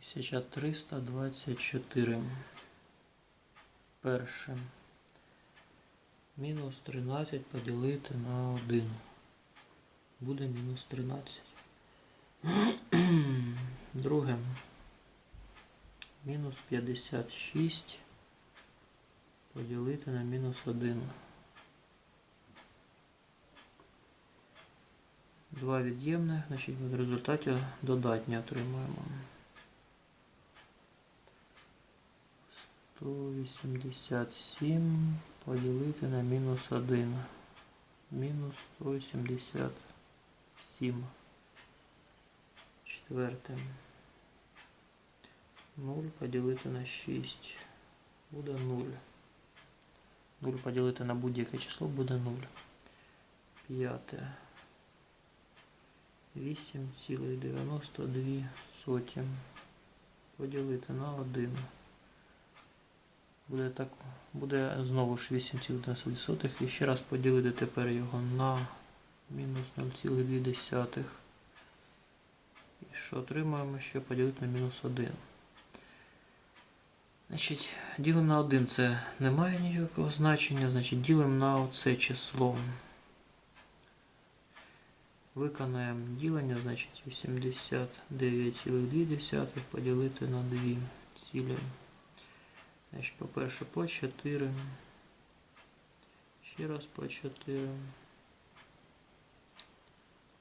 1324. Перше. Мінус 13 поділити на 1. Буде мінус 13. Друге. Мінус 56 поділити на мінус 1. Два від'ємних, значить в результаті додатні отримаємо. 187 поділити на мінус 1. Мінус 187. Четверте. 0 поділити на 6. Буде 0. 0 поділити на будь-яке число буде 0. П'яте. 8,92 сотім. Поділити на 1. Буде так, буде знову ж 8,92 і ще раз поділити тепер його на мінус 0,2. І що отримаємо ще поділити на мінус 1. Значить, ділимо на 1 це не має ніякого значення, значить ділимо на оце число. Виконаємо ділення, значить 89,2 поділити на 2 цілі. Значить, по-перше, по 4. Ще раз по 4.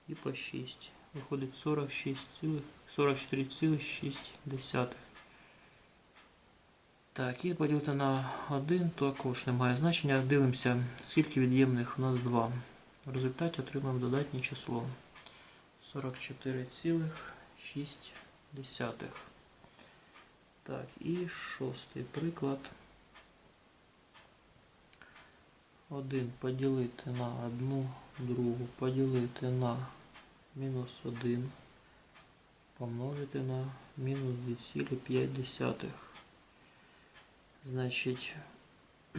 І по 6. Виходить 46, 44,6. Так, і поділити на 1 також не має значення. Дивимося, скільки від'ємних у нас 2. В результаті отримаємо додатнє число 44,6. Так, і шостий приклад. 1 поділити на 1 другу, поділити на мінус 1, помножити на мінус 2,5. Значить,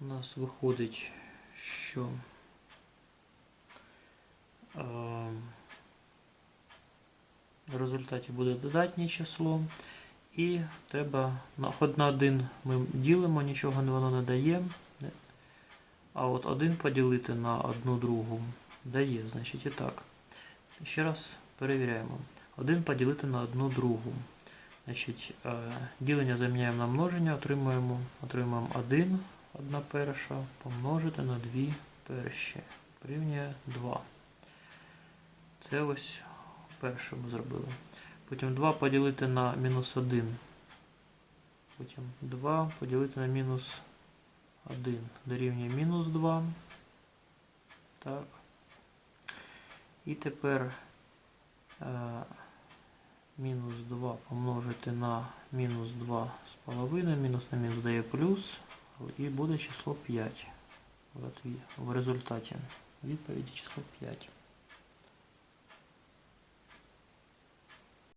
у нас виходить, що е, в результаті буде додатнє число. І треба хоч на один ми ділимо, нічого воно не дає. А от один поділити на одну другу дає, значить і так. Ще раз перевіряємо. 1 поділити на одну другу. Значить, е, ділення заміняємо на множення, отримуємо, отримуємо 1, 1 перша, помножити на 2 перші. Порівнює 2. Це ось перше ми зробили. Потім 2 поділити на мінус 1. Потім 2 поділити на мінус 1. Дорівнює мінус 2. Так. І тепер е, мінус 2 помножити на мінус 2 з половиною. Мінус на мінус дає плюс. І буде число 5. В результаті відповіді число 5.